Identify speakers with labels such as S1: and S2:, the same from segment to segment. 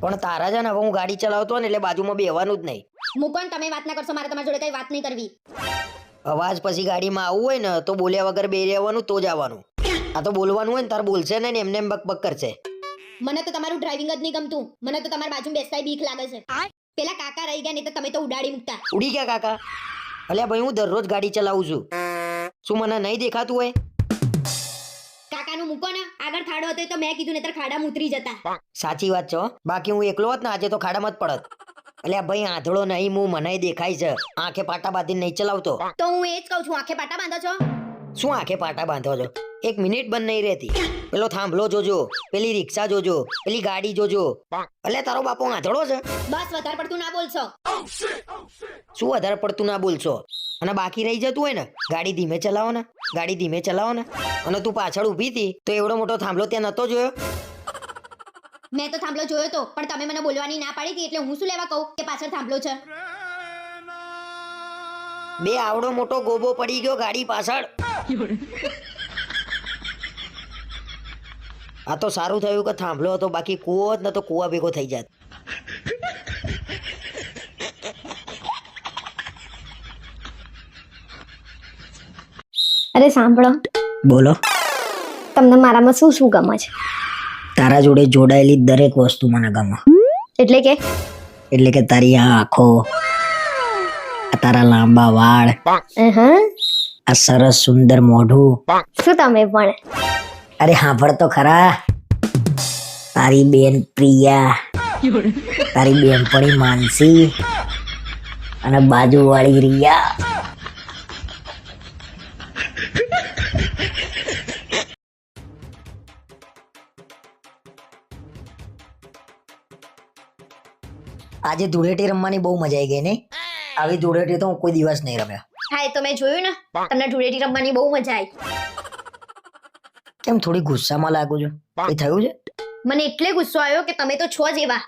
S1: પણ તારા છે ને હવે હું ગાડી ચલાવતો ને એટલે બાજુમાં બેવાનું જ નહીં.
S2: મુકન તમે વાત ના કરશો મારે તમારી જોડે કઈ વાત નહીં કરવી.
S1: અવાજ પછી ગાડીમાં આવવું હોય ને તો બોલ્યા વગર બે રહેવાનું તો જ આવવાનું. આ તો બોલવાનું હોય ને તાર બોલશે ને એમને એમ બક બક કરશે.
S2: મને તો તમારું ડ્રાઇવિંગ જ નહીં ગમતું. મને તો તમારી બાજુ બેસતા બીક લાગે છે. પેલા કાકા રહી ગયા નહીં તો તમે તો ઉડાડી મૂકતા.
S1: ઉડી ગયા કાકા? અલ્યા ભાઈ હું દરરોજ ગાડી ચલાવું છું. શું મને નહીં દેખાતું હોય?
S2: કાકાનું મૂકો ને. આગળ ખાડો હતો તો મેં કીધું નહીતર ખાડામાં ઉતરી જતા.
S1: સાચી વાત છો. બાકી હું એકલો હોત ને આજે તો ખાડામાં જ પડત. એટલે ભાઈ આંધળો નહીં હું મને દેખાય છે. આંખે પાટા બાંધીને નહીં ચલાવતો.
S2: તો હું એ જ કહું છું આંખે પાટા બાંધો છો?
S1: શું આંખે પાટા બાંધો છો? એક મિનિટ બંધ નહીં રહેતી. પેલો થાંભલો જોજો પેલી રિક્ષા જોજો પેલી ગાડી જોજો. અલ્યા તારો બાપો આંધળો છે.
S2: બસ વધારે પડતું ના બોલશો.
S1: શું વધારે પડતું ના બોલશો? અને બાકી રહી જતું હોય ને ગાડી ધીમે ચલાવો ને ગાડી ધીમે ચલાવો ને. અને તું પાછળ ઊભી હતી તો એવડો મોટો થાંભલો ત્યાં નતો જોયો?
S2: મેં તો થાંભલો જોયો તો પણ તમે મને બોલવાની ના પાડી હતી એટલે હું શું લેવા કહું કે પાછળ થાંભલો છે?
S1: બે આવડો મોટો ગોબો પડી ગયો ગાડી પાછળ. આ તો સારું થયું કે થાંભલો હતો બાકી કૂવો જ ન તો કૂવા ભેગો થઈ જાત.
S2: અરે સાંભળો.
S1: બોલો.
S2: તમને મારામાં શું શું ગમે છે?
S1: તારા જોડે જોડાયેલી દરેક વસ્તુ મને ગમે.
S2: એટલે કે?
S1: એટલે કે તારી આ આંખો આ તારા લાંબા વાળ
S2: હા
S1: આ સરસ સુંદર મોઢું.
S2: શું તમે પણ?
S1: અરે હાંભળ તો ખરા. તારી બેન પ્રિયા તારી બેનપણી માનસી અને બાજુવાળી રિયા. આજે ધૂળેટી રમવાની બહુ મજા આવી ગઈ ને? આવી ધૂળેટી તો હું કોઈ દિવસ નહીં રમ્યો.
S2: હા એ તો મેં જોયું ને. તમને ધૂળેટી રમવાની બહુ મજા આવી.
S1: કેમ થોડી ગુસ્સામાં લાગુ છું? એ થયું છે?
S2: મને એટલે ગુસ્સો આવ્યો કે તમે તો છો જ એવા.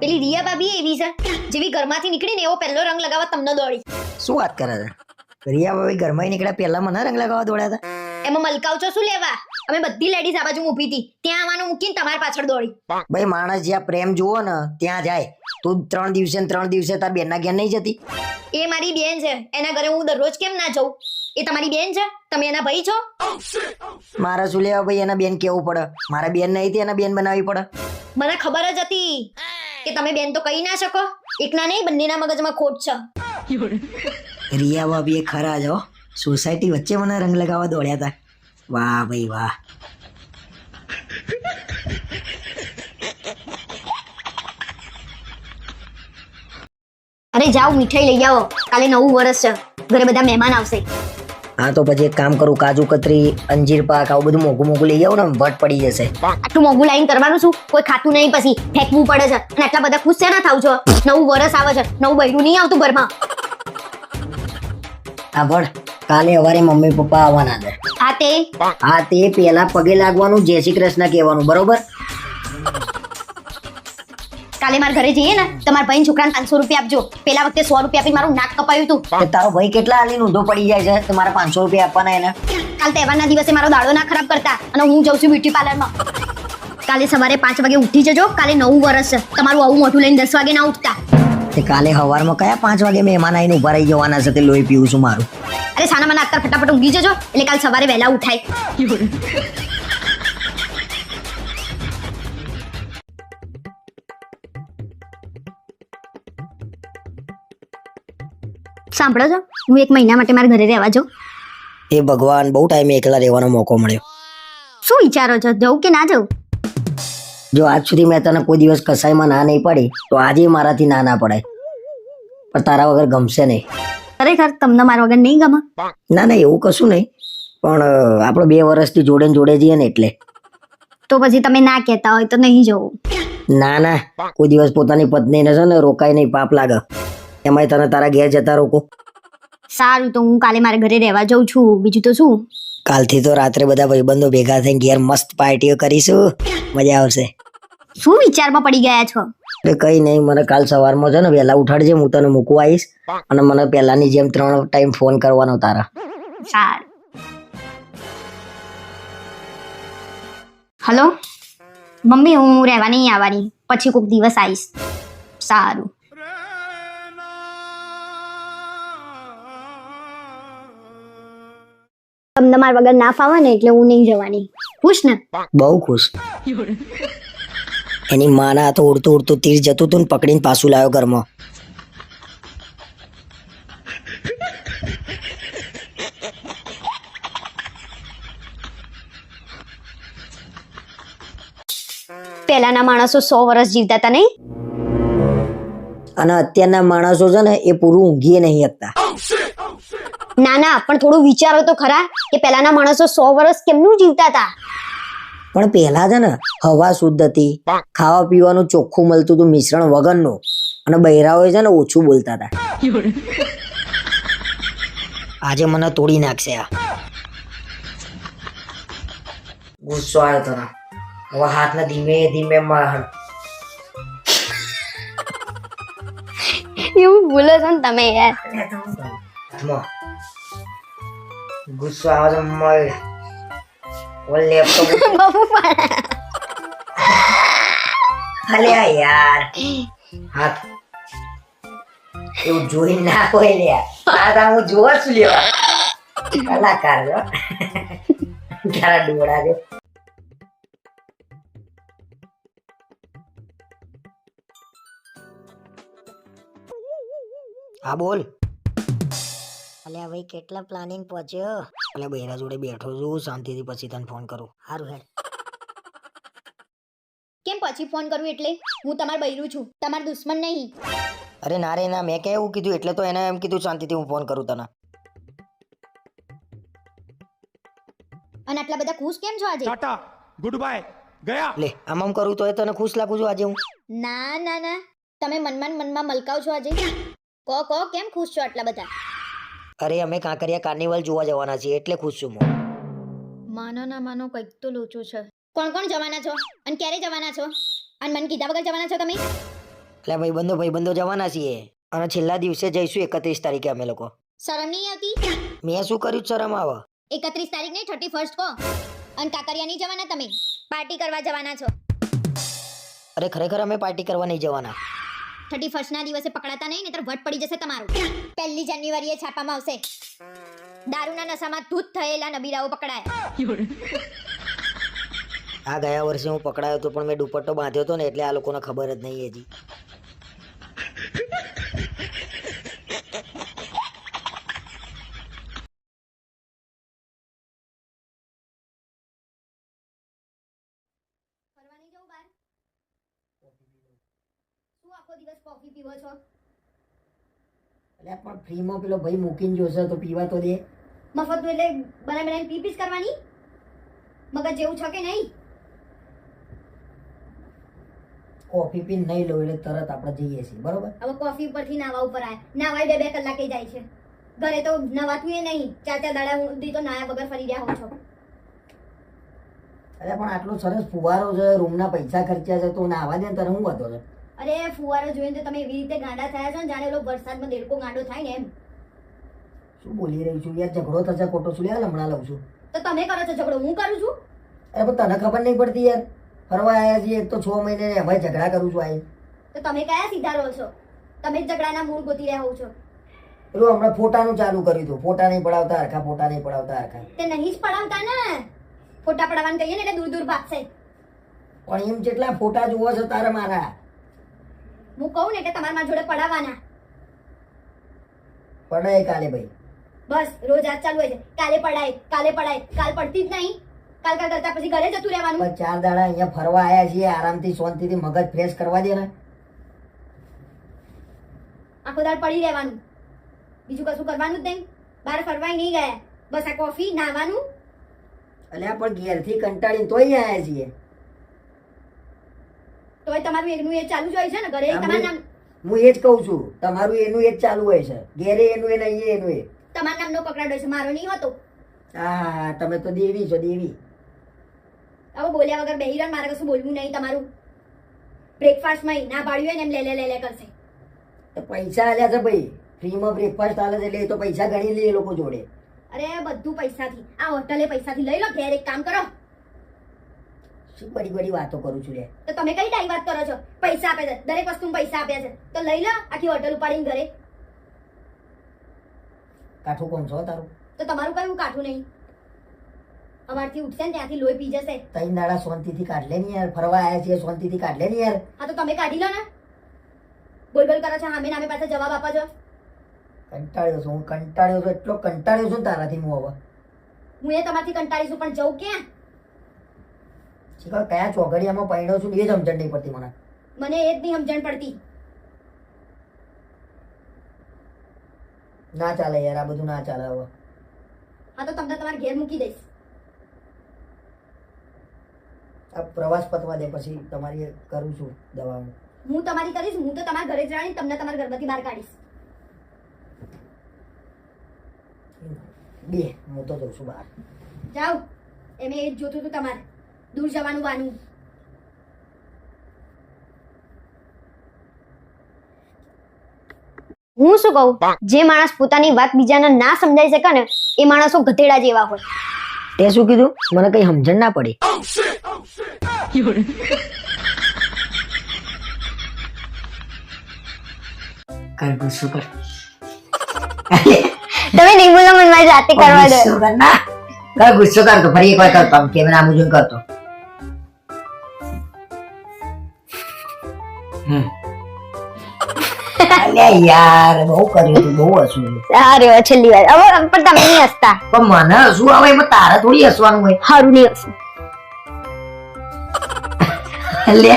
S2: પેલી રિયા ભાભી એવી છે જેવી ઘરમાંથી નીકળીને એવો પહેલો રંગ લગાવવા તમને દોડી.
S1: શું વાત કરે છે? રિયા ભાભી ઘરમાં નીકળ્યા પહેલા મને રંગ લગાવવા દોડ્યા હતા?
S2: એમાં મલકાવ છો શું લેવા? અમે બધી લેડીઝ આ બાજુ ઊભી હતી. ત્યાં આવવાનું મૂકીને તમારી પાછળ દોડી.
S1: ભાઈ માણસ જ્યાં પ્રેમ જુઓ ને ત્યાં જાય. તું ત્રણ દિવસે ને ત્રણ દિવસે તાર બેનના ઘેર નહીં જતી?
S2: એ મારી બેન છે. એના ઘરે હું દરરોજ કેમ ના જઉં? એ તમારી બેન છે? તમે એના ભાઈ છો?
S1: મારા શું લેવા ભાઈ એના બેન કેવું પડે? મારા બેન નહીં હતી એના બેન બનાવી પડે?
S2: મને ખબર જ હતી કે તમે બેન તો કહી ના શકો. એકના નહીં બંનેના મગજમાં ખોટ છે.
S1: રિયા ભાભી એ ખરા જ સોસાયટી વચ્ચે મને રંગ લગાવવા દોડ્યા હતા વાહ ભાઈ વાહ
S2: અરે જાઓ મીઠાઈ લઈ આવો. કાલે નવું વર્ષ છે. ઘરે બધા મહેમાન આવશે.
S1: હા તો પછી એક કામ કરું કાજુ કતરી અંજીર પાક આવું બધું મોઘું મોઘું લઈ આવું ને વટ પડી જશે.
S2: આટલું મોઘું લાઈન કરવાનું શું? કોઈ ખાતું નહીં પછી ફેંકવું પડે છે. અને આટલા બધા ખુશ છે ના થાવ છો? નવું વર્ષ આવે છે. નવું બૈરું નહીં આવતું ઘરમાં.
S1: હા ભણ કાલે સવારે મમ્મી પપ્પા આવવાના છે.
S2: હા તે?
S1: હા તે પેલા પગે લાગવાનું જય શ્રી કૃષ્ણ કહેવાનું બરોબર?
S2: કાલે મારા ઘરે જઈએ ને તમારા ભાઈ છોકરાને પાંચસો રૂપિયા આપજો. પેલા વખતે સો રૂપિયા આપી મારું નાક કપાયું હતું
S1: તારો ભાઈ કેટલા હાલી ઊંધો પડી જાય છે? તમારે પાંચસો રૂપિયા આપવાના એને?
S2: કાલ તહેવારના દિવસે મારો દાડો ના ખરાબ કરતા અને હું જઉં છું બ્યુટી પાર્લરમાં. કાલે સવારે પાંચ વાગે ઉઠી જજો કાલે નવું વર્ષ છે. તમારું આવું મોઢું લઈને દસ વાગે ના ઉઠતા.
S1: તે કાલે સવારમાં કયા પાંચ વાગે મહેમાન આવીને ઊભા રહી જવાના છે તે લોહી પીવું છું મારું.
S2: અરે સાના મને અત્યારે ફટાફટ ઊંઘી જજો એટલે કાલ સવારે વહેલા ઉઠાય. સાંભળો છો હું એક મહિના માટે મારા ઘરે રહેવા જાઉં.
S1: એ ભગવાન બહુ ટાઈમે એકલા રહેવાનો મોકો મળ્યો.
S2: શું વિચારો છો જવું કે ના જવું
S1: જો આજ સુધી મેં તને કોઈ દિવસ કસાઈમાં ના નહીં પડી તો આજે મારાથી ના ના પડાય. પણ તારા વગર ગમશે નહીં.
S2: ખરેખર તમને મારા વગર નહીં ગમે?
S1: ના ના એવું કશું નહીં. પણ આપણે બે વર્ષથી જોડે ને જોડે જઈએ ને એટલે.
S2: તો પછી તમે ના કહેતા હોય તો નહીં જવું.
S1: ના ના કોઈ દિવસ પોતાની પત્નીને છે ને રોકાય નહીં પાપ લાગે. એમાંય તને તારા ઘેર જતા રોકો.
S2: સારું તો હું કાલે મારા ઘરે રહેવા જાઉં છું. બીજું તો શું?
S1: કાલથી તો રાત્રે બધા ભાઈબંધો ભેગા થઈને ઘેર મસ્ત પાર્ટીઓ કરીશું. મજા આવશે.
S2: શું વિચારમાં પડી ગયા છો?
S1: એટલે કઈ નહીં મને કાલ સવારમાં છે ને વહેલા ઉઠાડજે હું તને મૂકવા આવીશ. અને મને પહેલાની જેમ ત્રણ ટાઈમ ફોન કરવાનો તારા.
S2: સારું. હલો? મમ્મી હું રહેવા નહીં આવવાની. પછી કોઈક દિવસ આવીશ. સારું. તમને મારા વગર ના ફાવે ને એટલે હું નહીં જવાની. ખુશ ને?
S1: બહુ ખુશ. એની માના હાથ ઉડતું ઉડતું તીર જતું હતું ને પકડીને પાછું લાવ્યો ઘરમાં.
S2: પહેલાના માણસો સો વર્ષ જીવતા હતા નહીં?
S1: અને અત્યારના માણસો છે ને એ પૂરું ઊંઘીએ નહીં હતા
S2: ના ના પણ થોડું વિચારો તો ખરા કે પહેલાના માણસો સો વર્ષ કેમનું જીવતા હતા?
S1: પણ પહેલા છે ને હવા શુદ્ધ હતી. ખાવા પીવાનું ચોખ્ખું મળતું હતું મિશ્રણ વગરનું. અને બૈરાઓ છે ને ઓછું બોલતા હતા. આજે મને તોડી નાખશે આ. ગુસ્સો આવ્યો તને. હવે હાથને ધીમે ધીમે
S2: એવું ભૂલો છો ને તમે યાર.
S1: ગુસ્સો આવે છે મળ. લેપટોપ
S2: બહુ પણ
S1: અલ્યા યાર હાથ એવું જોઈ ના હોય લે આ તો હું જોવા છું લેવા કલાકાર છો તારા ડોળા જો હા બોલ અલ્યા ભાઈ કેટલા પ્લાનિંગ પહોંચ્યો અલ્યા બૈરા જોડે બેઠો છું શાંતિથી પછી તને ફોન કરું. સારું હેડ.
S2: કેમ પછી ફોન કરું એટલે? હું તમાર બૈરું છું તમાર દુશ્મન નહીં.
S1: અરે ના રે ના મેં કે એવું કીધું? એટલે તો એને એમ કીધું શાંતિથી હું ફોન કરું તને.
S2: અને આટલા બધા ખુશ કેમ છો આજે?
S3: ટાટા ગુડ બાય ગયા.
S1: લે આમ આમ કરું તો એ તને ખુશ લાગું છું આજે હું.
S2: ના ના ના તમે મનમાં મનમાં મલકાવ છો આજે. કો કો કેમ ખુશ છો આટલા બધા?
S1: અરે અમે કાંકરિયા કાર્નિવલ જોવા જવાના છીએ એટલે ખુશ છું હું.
S2: માનો ના માનો કંઈક તો લોચો છે. કોણ કોણ જવાના છો? અને ક્યારે જવાના છો? અને મને કીધા વગર જવાના છો તમે?
S1: એટલે ભાઈબંધો ભાઈબંધો જવાના છીએ. અને છેલ્લા દિવસે જઈશું એકત્રીસ તારીખે અમે લોકો.
S2: શરમ નહીં આવતી?
S1: મેં શું કર્યું શરમ આવે?
S2: એકત્રીસ તારીખ નહીં થર્ટી ફર્સ્ટ કો અને કાંકરિયા નહીં જવાના તમે? પાર્ટી કરવા જવાના છો.
S1: અરે ખરેખર અમે પાર્ટી કરવા નહીં જવાના.
S2: થર્ટી ફર્સ્ટ ના દિવસે પકડાતા નહીં, નહીતર વટ પડી જશે તમારું. પહેલી જાન્યુઆરીએ છાપામાં આવશે. દારૂના નશામાં ધૂત થયેલા નબીરાઓ પકડાયા.
S1: આ ગયા વર્ષે હું પકડાયો હતો પણ મેં દુપટ્ટો બાંધ્યો હતો ને, એટલે આ લોકોને ખબર જ નહીં હજી
S2: ફરવા નહીં જવું બહાર શું આખો દિવસ કોફી પીવો છો?
S1: એટલે પણ ફ્રીમાં પેલો ભાઈ મૂકીને જોશે તો પીવા તો દે.
S2: મફતનું એટલે બનાવી બનાવીને પી પીસ કરવાની? મગજ જેવું છે કે નહીં?
S1: કોફી પીને નહીં લઉં એટલે તરત આપણે જઈએ છીએ બરોબર?
S2: હવે કોફી ઉપરથી નાવા ઉપર આવે નાવાય બે બે કલાકે જાય છે. ઘરે તો નવાતું એ નહીં. ચાર ચાર દાડા સુધી તો નાયા વગર ફરી રહ્યા હો છો.
S1: અરે પણ આટલો સરસ ફુવારો છે રૂમના પૈસા ખર્ચ્યા છે તો નાવા દે ને તને હું વાંધો છે?
S2: અરે ફુવારો જોઈને તો તમે એવી રીતે ગાંડા થયા છો ને જાણે લો વરસાદમાં દેડકો ગાંડો થાય ને એમ.
S1: શું બોલી રહી છું? યાર ઝઘડો થશે ખોટો છું યાર હમણાં લઉં છું.
S2: તો તમે કરો છો ઝઘડો હું કરું છું?
S1: અરે પણ તને ખબર નહીં પડતી યાર. ફરવા આવ્યા છીએ એક તો છ મહિને હવે ઝઘડા કરું છું આઈ.
S2: તો તમે કયા સીધા રહો છો? તમે જ ઝઘડાના મૂળ ગોતી રહ્યા હો છો.
S1: પેલું હમણાં ફોટાનું ચાલુ કર્યું હતું. ફોટા નહીં પડાવતા હરખા ફોટા નહીં પડાવતા હરખા.
S2: તે નહીં જ પડાવતા ને. ફોટા પડાવવાનું કહીએ ને એટલે દૂર દૂર ભાગશે.
S1: પણ એમ જેટલા ફોટા જોવો છો તારે મારા.
S2: હું કહું ને એટલે તમારા મારા જોડે પડાવવાના.
S1: પડાય કાલે ભાઈ.
S2: બસ રોજ આજ ચાલુ હોય છે. કાલે પડાય કાલે પડાય કાલ પડતી જ નહીં. કાલ કાલ કરતા પછી ઘરે જતું રહેવાનું.
S1: ચાર દાડા અહીંયા ફરવા આવ્યા છીએ આરામથી શાંતિથી મગજ ફ્રેશ કરવા દે ને.
S2: આખો દાડ પડી રહેવાનું. બીજું કશું કરવાનું જ નહીં. બહાર ફરવાય નહીં ગયા. બસ આ કોફી નાવાનું.
S1: અલ્યા પણ ઘેરથી કંટાળીને તોય આવ્યા છીએ.
S2: તોય તમારું એનું એ ચાલુ જ હોય છે ને ઘરે તમારા નામ
S1: હું એ જ કહું છું તમારું એનું એ જ ચાલુ હોય છે. ઘેરે એનું એ નહીં એનું એ.
S2: તમારા નામનો પકડાડો છે મારો નહીં હોતો.
S1: હા તમે તો દેવી છો દેવી.
S2: હવે બોલ્યા વગર બેહી રહ્યો મારે કશું બોલવું નહીં તમારું. બ્રેકફાસ્ટમાં ના પાડ્યું હોય ને એમ લે લે લે લે કરશે.
S1: તો પૈસા આલ્યા છે ભાઈ. ફ્રીમાં બ્રેકફાસ્ટ આલે છે એટલે એ તો પૈસા ગણી લે એ લોકો જોડે.
S2: અરે બધું પૈસાથી. આ હોટલે પૈસાથી લઈ લો ઘેર એક કામ કરો.
S1: શું બડી બડી વાતો કરું છું લે.
S2: તો તમે કઈ ટાઈમ વાત કરો છો? પૈસા આપે છે. દરેક વસ્તુ પૈસા આપ્યા છે. તો લઈ લો આખી હોટલ ઉપાડીને ઘરે.
S1: કાઠું કોણ છો તારું?
S2: તો તમારું કયું કાઠું નહીં? અમારથી ઉઠશે ને ત્યાંથી લોહી પી જશે.
S1: તઈ દાડા શાંતિથી કાઢ લે ને યાર. ફરવા આવ્યા છીએ શાંતિથી કાઢ લે ને યાર.
S2: હા તો તમે કાઢી લો ને. બોલ બોલ કરો છો હામે નામે પાસે જવાબ આપો છો.
S1: કંટાળ્યો છું હું કંટાળ્યો છું એટલો કંટાળ્યો છું તારાથી હું હવે.
S2: હું એ તમારથી કંટાળી છું પણ જવું ક્યાં?
S1: શીખર કયા ચોઘડિયામાં પડ્યો છું? એ જ સમજણ નહીં પડતી મને.
S2: મને એ જ નહીં સમજણ પડતી.
S1: ના ચાલે યાર આ બધું ના ચાલે હવે.
S2: હા તો તમને તમારા ઘેર મૂકી દઈશ.
S1: આ પ્રવાસ પતવા દે પછી તમારી કરું છું દવા
S2: હું તમારી કરીશ હું તો તમારા ઘરે જ રાણી તમને તમારા ઘરમાંથી બહાર કાઢીશ.
S1: બે હું તો જઉં છું બહાર.
S2: જાઓ એમ એ જ જોતું હતું તમારે. દૂર જવાનું વાનું હું શું કહું? જે માણસ પોતાની વાત બીજાને ના સમજાઈ શકે ને એ માણસો ગધેડા જેવા હોય.
S1: તે શું કીધું? મને કઈ સમજણ ના પડી. કર ગુસ્સો કર.
S2: તમે નહીં બોલો મને મારી જાતે કરવા દો.
S1: ગુસ્સો કર ના. કર ગુસ્સો કર તો ફરી એકવાર કરતો કેમેરા મુજબ કરતો. હમ. યાર બહુ કર્યું તું બહુ હસવું
S2: અરે વાહ, છેલ્લી વાર. હવે પણ તમે નહીં હસતા.
S1: પણ મને હસવું આવે એમાં તારે થોડી હસવાનું હોય.
S2: સારું નહીં હસવું
S1: એટલે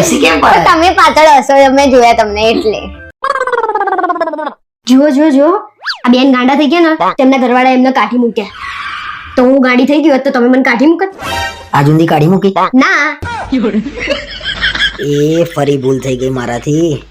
S1: હસી કેમ પડે?
S2: તમે પાછળ હસો મેં જોયા તમને એટલે. જુઓ જુઓ જુઓ. આ બેન ગાંડા થઈ ગયા ને તેમના ઘરવાળા એમને કાઢી મૂક્યા. તો હું ગાડી થઈ ગયો તો તમે મને કાઢી મૂકત?
S1: આજુંદી કાઢી મૂકી?
S2: ના.
S1: એ ફરી ભૂલ થઈ ગઈ મારાથી.